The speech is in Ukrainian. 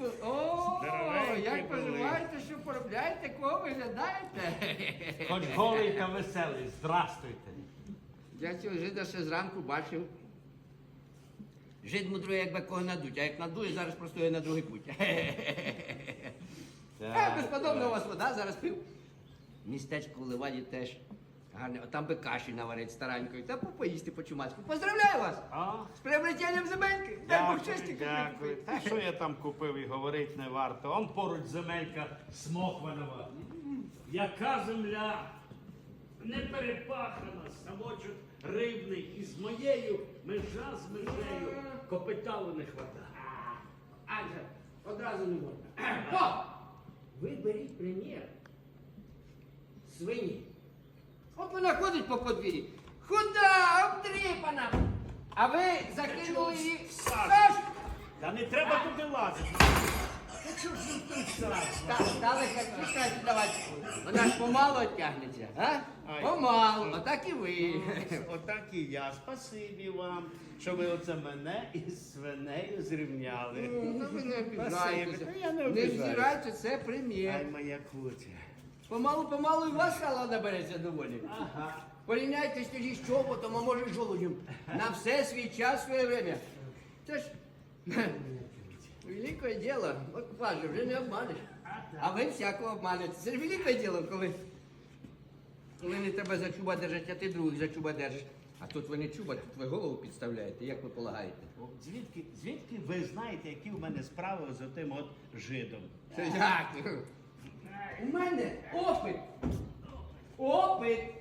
ви? О, як поживаєте, що поробляєте, кого виглядаєте? Хоч голий та веселий, здрастуйте. Я цього жида ще зранку бачив. Жид мудрує, якби кого надуть, а як надує, зараз простоє на другий путь. Е, у вас вода, зараз пив. Містечко в леваді теж гарне. Там би каші наварить старанькою. Та поїсти по чумацьку. Поздравляю вас! А? З приобретенням земельки! Дай Бог Дякую, щастя! дякую. Та що я там купив і говорить не варто. Он поруч земелька Смокванова. Яка земля не перепахана, ставочок рибний, і з моєю межа з межею копиталу не хватає. Адже, одразу не можна. О! Ви беріть примір. Свині. От вона ходить по подвір'ї. Худа, обтріпана. А ви закинули її в саш. Та не треба туди лазити. Та чого ж ви тут сразу? Та стали давати. Вона ж помало тягнеться, а? Ай. Помало, отак і ви. Отак і я. Спасибі вам, що ви оце мене із свинею зрівняли. Ну, ви не обіжайтеся. Спасибі. Я не Не обіжаюсь. взирайте, це прем'єр. Ай, моя кутя. Помалу-помалу і вас сало набереться доволі. Ага. Порівняйте тоді з чоботом, а може з жолудем. На все свій час, своє время. Це ж велике діло. От каже, вже не обманеш. А ви всякого обманете. Це ж велике діло, коли, коли не тебе за чуба держать, а ти других за чуба держиш. А тут ви не чуба, тут ви голову підставляєте, як ви полагаєте. Звідки, звідки ви знаєте, які в мене справи з отим от жидом? Це як? У мене topic